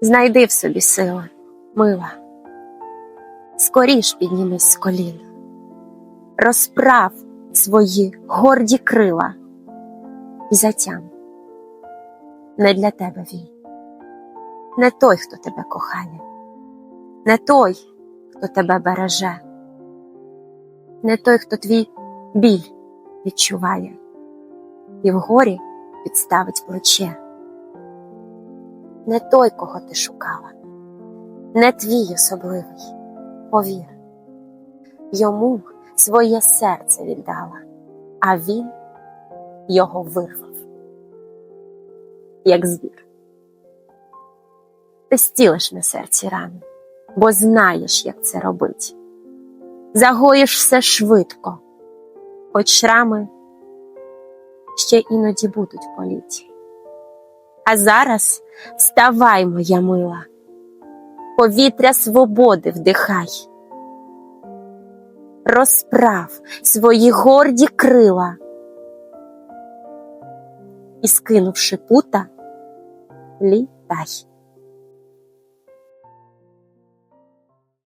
Знайди в собі сили, мила, скоріш піднімись з колін, розправ свої горді крила і затям. Не для тебе він, не той, хто тебе кохає, не той, хто тебе береже, не той, хто твій біль відчуває і в горі підставить плече. Не той, кого ти шукала, не твій особливий, повір. Йому своє серце віддала, а він його вирвав, як звір. Ти стілиш на серці рану, бо знаєш, як це робить. Загоїш все швидко, хоч шрами ще іноді будуть політі. А зараз вставай, моя мила, повітря свободи вдихай, розправ свої горді крила. І, скинувши пута, літай.